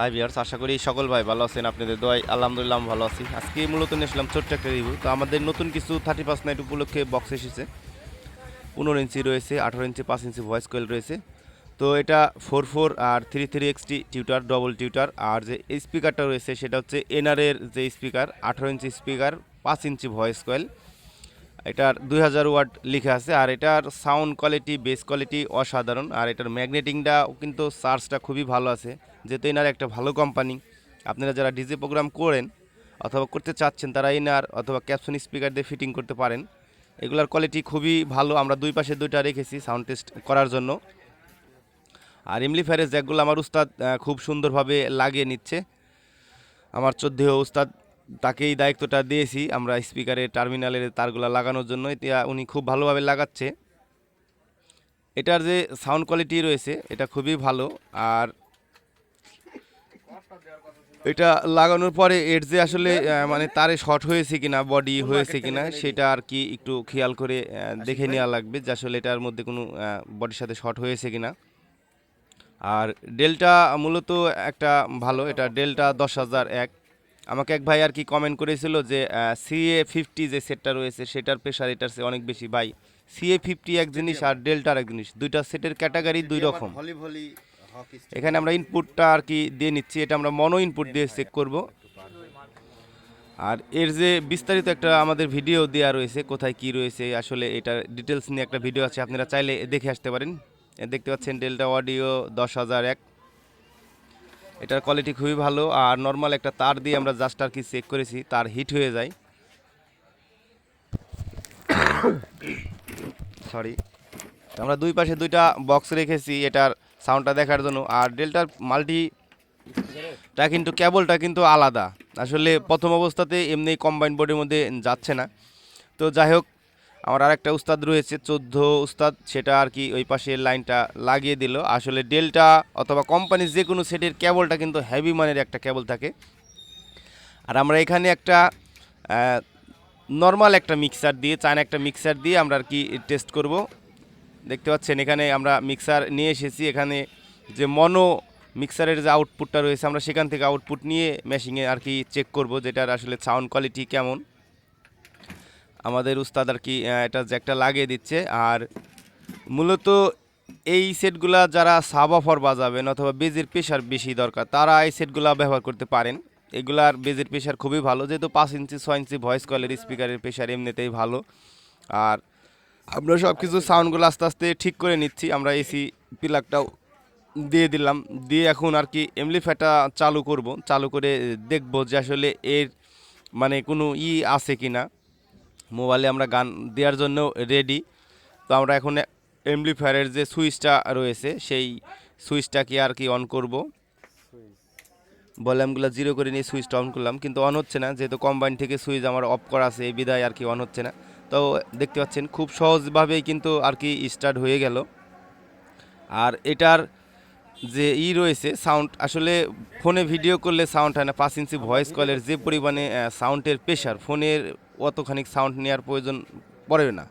High viewers আশা করি সকল ভাই ভালো আছেন, আপনাদের দোয়াই আলহামদুলিল্লাহ ভালো আছি। আজকে মূলত নিয়ে আসলাম ছোট্ট একটা রিভিউ তো আমাদের নতুন কিছু থার্টি পাঁচ নাইট উপলক্ষে বক্স এসেছে। পনেরো ইঞ্চি রয়েছে, আঠারো ইঞ্চি, পাঁচ ইঞ্চি ভয়েস কোয়েল রয়েছে। তো এটা ফোর ফোর আর থ্রি থ্রি এক্সটি টিউটার ডবল টিউটার আর যে স্পিকারটা রয়েছে সেটা হচ্ছে এনআরের যে স্পিকার আঠারো ইঞ্চি স্পিকার পাঁচ ইঞ্চি ভয়েস কোয়েল এটার দুই হাজার ওয়াট লিখে আছে, আর এটার সাউন্ড কোয়ালিটি বেস কোয়ালিটি অসাধারণ, আর এটার ম্যাগনেটিংটাও কিন্তু চার্জটা খুবই ভালো আছে। যেহেতু এনার একটা ভালো কোম্পানি আপনারা যারা ডিজে প্রোগ্রাম করেন অথবা করতে চাচ্ছেন, তারা এনার অথবা ক্যাপসন স্পিকার দিয়ে ফিটিং করতে পারেন। এগুলার কোয়ালিটি খুবই ভালো, আমরা দুই পাশে দুইটা রেখেছি সাউন্ড টেস্ট করার জন্য। আর এমলি ফ্যারেজ জ্যাকগুলো আমার উস্তাদ খুব সুন্দরভাবে লাগিয়ে নিচ্ছে। আমার চোদ্দেহ উস্তাদ তাকেই দায়িত্বটা দিয়েছি আমরা স্পিকারের টার্মিনালের তারগুলো লাগানোর জন্য এটা উনি খুব ভালোভাবে লাগাচ্ছে। এটার যে সাউন্ড কোয়ালিটি রয়েছে, এটা খুবই ভালো। আর এটা লাগানোর পরে এর যে আসলে মানে তারে শর্ট হয়েছে কিনা, বডি হয়েছে কিনা, সেটা আর কি একটু খেয়াল করে দেখে নেওয়া লাগবে যে আসলে এটার মধ্যে কোনো বডির সাথে শর্ট হয়েছে কিনা। আর ডেলটা মূলত একটা ভালো, এটা ডেলটা দশ হাজার এক। আমাকে এক ভাই আর কি কমেন্ট করেছিল যে সিএ ফিফটি যে সেটটা রয়েছে সেটার প্রেশার এটার চেয়ে অনেক বেশি। ভাই সিএ ফিফটি এক জিনিস আর ডেল্টার এক জিনিস দুইটা সেটের ক্যাটাগরি দুই রকম। এখানে আমরা ইনপুটটা আর কি দিয়ে নিচ্ছি এটা আমরা মনো ইনপুট দিয়ে চেক করব। আর এর যে বিস্তারিত একটা আমাদের ভিডিও দেওয়া রয়েছে কোথায় কি রয়েছে আসলে এটা ডিটেলস নিয়ে একটা ভিডিও আছে আপনারা চাইলে দেখে আসতে পারেন। দেখতে পাচ্ছেন ডেল্টা অডিও দশ হাজার এক। এটার কোয়ালিটি খুবই ভালো, আর নর্মাল একটা তার দিয়ে আমরা জাস্ট আর কি চেক করেছি, তার হিট হয়ে যায়। সরি আমরা দুই পাশে দুইটা বক্স রেখেছি এটার সাউন্ডটা দেখার জন্য, আর ডেল্টার মাল্টি টা কিন্তু কেবলটা কিন্তু আলাদা। আসলে প্রথম অবস্থাতে এমনি কম্বাইন বোর্ডের মধ্যে যাচ্ছে না। তো যাই হোক আমার আরেকটা উস্তাদ রয়েছে, চোদ্দ উস্তাদ, সেটা আর কি ওই পাশে লাইনটা লাগিয়ে দিল। আসলে ডেল্টা অথবা কোম্পানির যে কোনো সেটের কেবলটা কিন্তু হেভি মানের একটা কেবল থাকে। আর আমরা এখানে একটা নর্মাল একটা মিক্সার দিয়ে, চায়না একটা মিক্সার দিয়ে আমরা আর কি টেস্ট করব। দেখতে পাচ্ছেন এখানে আমরা মিক্সার নিয়ে এসেছি। এখানে যে মনো মিক্সারের যে আউটপুটটা রয়েছে, আমরা সেখান থেকে আউটপুট নিয়ে মেশিনে আর কি চেক করব, যেটার আসলে সাউন্ড কোয়ালিটি কেমন। আমাদের উস্তাদ আর কি এটা জ্যাকটা লাগিয়ে দিচ্ছে। আর মূলত এই সেটগুলা যারা সাব অফার বাজাবেন অথবা বেজের প্রেশার বেশি দরকার, তারা এই সেটগুলা ব্যবহার করতে পারেন। এগুলার বেজের প্রেশার খুবই ভালো, যেহেতু পাঁচ ইঞ্চি, ছয় ইঞ্চি ভয়েস কলের স্পিকারের প্রেশার এমনিতেই ভালো। আর আমরা সব কিছু সাউন্ডগুলো আস্তে আস্তে ঠিক করে নিচ্ছি, আমরা এসি প্লাগটাও দিয়ে দিলাম। দিয়ে এখন আর কি এমলিফাইটা চালু করব, চালু করে দেখব যে আসলে এর মানে কোনো ই আছে কি না মোবাইলে আমরা গান দেওয়ার জন্য রেডি তো আমরা এখন এমপ্লিফায়ারের যে সুইচটা রয়েছে, সেই সুইচটাকে আর কি অন করব। ভলিউমগুলো জিরো করে নিয়ে সুইচটা অন করলাম, কিন্তু অন হচ্ছে না। যেহেতু কম্বাইন থেকে সুইচ আমার অফ করা আছে, এই বিদায় আর কি অন হচ্ছে না। তো দেখতে পাচ্ছেন, খুব সহজভাবেই কিন্তু আর কি স্টার্ট হয়ে গেল। আর এটার যে ই রয়েছে সাউন্ড আসলে ফোনে ভিডিও করলে সাউন্ড হয় না। পাঁচ ইঞ্চি ভয়েস কলের যে পরিমাণে সাউন্ডের প্রেশার ফোনের অতখানি সাউন্ড নেওয়ার প্রয়োজন পড়ে না।